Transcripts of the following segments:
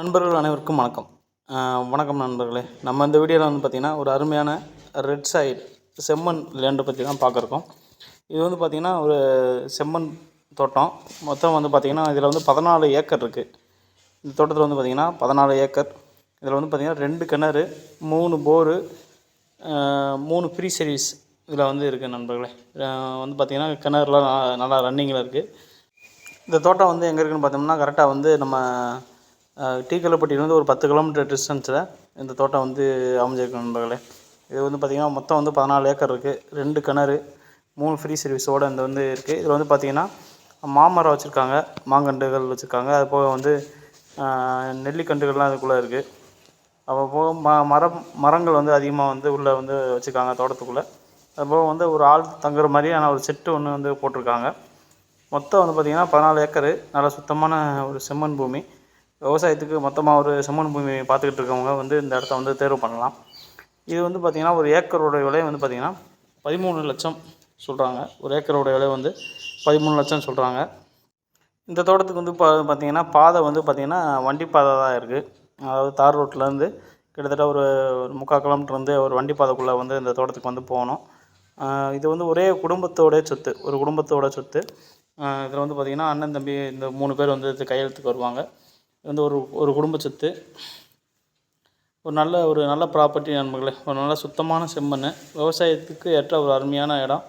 நண்பர்கள் அனைவருக்கும் வணக்கம். வணக்கம் நண்பர்களே. நம்ம இந்த வீடியோவில் வந்து பார்த்திங்கன்னா ஒரு அருமையான ரெட் சைடு செம்மண் லேண்டை பற்றி தான் பார்க்குறோம். இது வந்து பார்த்திங்கன்னா ஒரு செம்மண் தோட்டம். மொத்தம் வந்து பார்த்திங்கன்னா இதில் வந்து பதினாலு ஏக்கர் இருக்குது இந்த தோட்டத்தில் வந்து பார்த்திங்கன்னா பதினாலு ஏக்கர். இதில் வந்து பார்த்திங்கன்னா ரெண்டு கிணறு மூணு போரு மூணு ஃப்ரீ சர்வீஸ் இதில் வந்து இருக்குது நண்பர்களே. வந்து பார்த்திங்கன்னா கிணறுலாம் நல்லா ரன்னிங்கில் இருக்குது இந்த தோட்டம் வந்து எங்கே இருக்குன்னு பார்த்தோம்னா கரெக்டாக வந்து நம்ம டீக்கலப்பட்டியிலேருந்து ஒரு பத்து கிலோமீட்டர் டிஸ்டன்ஸில் இந்த தோட்டம் வந்து அமைஞ்சிருக்கு நண்பர்களே. இது வந்து பார்த்திங்கன்னா மொத்தம் வந்து பதினாலு ஏக்கர் இருக்குது ரெண்டு கிணறு மூணு ஃப்ரீ சர்வீஸோடு இந்த வந்து இருக்குது இதில் வந்து பார்த்திங்கன்னா மாமரம் வச்சுருக்காங்க மாங்கன்றுகள் வச்சுருக்காங்க. அது போக வந்து நெல்லிக்கன்றுகள்லாம் அதுக்குள்ளே இருக்குது அப்போ போக ம மரம் மரங்கள் வந்து அதிகமாக வந்து உள்ளே வந்து வச்சுருக்காங்க தோட்டத்துக்குள்ளே. அதுபோக வந்து ஒரு ஆள் தங்குற மாதிரியான ஒரு செட்டு ஒன்று வந்து போட்டிருக்காங்க. மொத்தம் வந்து பார்த்திங்கன்னா பதினாலு ஏக்கரு. நல்ல சுத்தமான ஒரு செம்மண் பூமி. விவசாயத்துக்கு மொத்தமாக ஒரு செம்மண் பூமி பார்த்துக்கிட்டு இருக்கவங்க வந்து இந்த இடத்த வந்து தேர்வு பண்ணலாம். இது வந்து பார்த்திங்கன்னா ஒரு ஏக்கரோட விலை வந்து பார்த்திங்கன்னா பதிமூணு லட்சம் சொல்கிறாங்க ஒரு ஏக்கரோட விலை வந்து பதிமூணு லட்சம் சொல்கிறாங்க இந்த தோட்டத்துக்கு வந்து பா பார்த்தீங்கன்னா பாதை வந்து பார்த்திங்கன்னா வண்டி பாதை தான் இருக்குது அதாவது தார் ரோட்லேருந்து கிட்டத்தட்ட ஒரு முக்கால் கிலோமீட்டர் வந்து ஒரு வண்டி பாதைக்குள்ளே வந்து இந்த தோட்டத்துக்கு வந்து போகணும். இது வந்து ஒரே குடும்பத்தோட சொத்து ஒரு குடும்பத்தோட சொத்து. இதில் வந்து பார்த்திங்கன்னா அண்ணன் தம்பி இந்த மூணு பேர் வந்து இது கையெழுத்துக்கு வருவாங்க. வந்து ஒரு ஒரு குடும்ப சொத்து. ஒரு நல்ல ஒரு நல்ல ப்ராப்பர்ட்டி நண்பர்களே ஒரு நல்ல சுத்தமான செம்மண். விவசாயத்துக்கு ஏற்ற ஒரு அருமையான இடம்.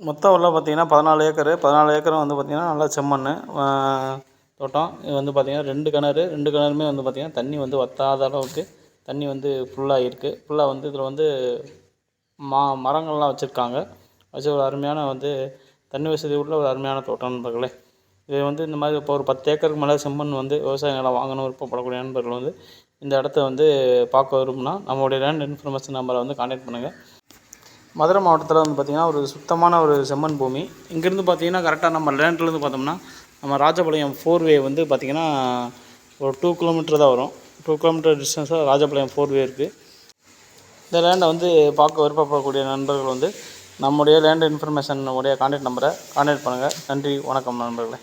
மொத்தம் உள்ள பார்த்தீங்கன்னா பதினாலு ஏக்கரு. பதினாலு ஏக்கரும் வந்து பார்த்திங்கன்னா நல்லா செம்மண். தோட்டம். இது வந்து பார்த்திங்கன்னா ரெண்டு கிணறு. ரெண்டு கிணறுமே வந்து பார்த்திங்கன்னா தண்ணி வந்து வத்தாத அளவுக்கு தண்ணி வந்து ஃபுல்லாக இருக்குது ஃபுல்லாக வந்து இதில் வந்து மா மரங்கள்லாம் வச்சுருக்காங்க. வச்சு ஒரு அருமையான வந்து தண்ணி வசதி உள்ள ஒரு அருமையான தோட்டம் நண்பர்களே. இது வந்து இந்த மாதிரி இப்போ ஒரு பத்து ஏக்கருக்கு மேலே செம்மண் வந்து விவசாய நிலம் வாங்கணும் விருப்பப்படக்கூடிய நண்பர்கள் வந்து இந்த இடத்த வந்து பார்க்க விரும்புனா நம்மளுடைய லேண்ட் இன்ஃபர்மேஷன் நம்பரை வந்து காண்டாக்ட் பண்ணுங்கள் மதுரை மாவட்டத்தில் வந்து பார்த்திங்கன்னா ஒரு சுத்தமான ஒரு செம்மண் பூமி. இங்கேருந்து பார்த்தீங்கன்னா கரெக்டாக நம்ம லேண்ட்லேருந்து பார்த்தோம்னா நம்ம ராஜபாளையம் ஃபோர்வே வந்து பார்த்திங்கன்னா ஒரு டூ கிலோமீட்டர் தான் வரும். டூ கிலோமீட்டர் டிஸ்டன்ஸாக ராஜபாளையம் ஃபோர்வே இருக்குது இந்த லேண்டை வந்து பார்க்க விருப்பப்படக்கூடிய நண்பர்கள் வந்து நம்முடைய லேண்ட் இன்ஃபர்மேஷன் உடைய கான்டாக்ட் நம்பரை கான்டாக்ட் பண்ணுங்கள் நன்றி வணக்கம் நண்பர்களே.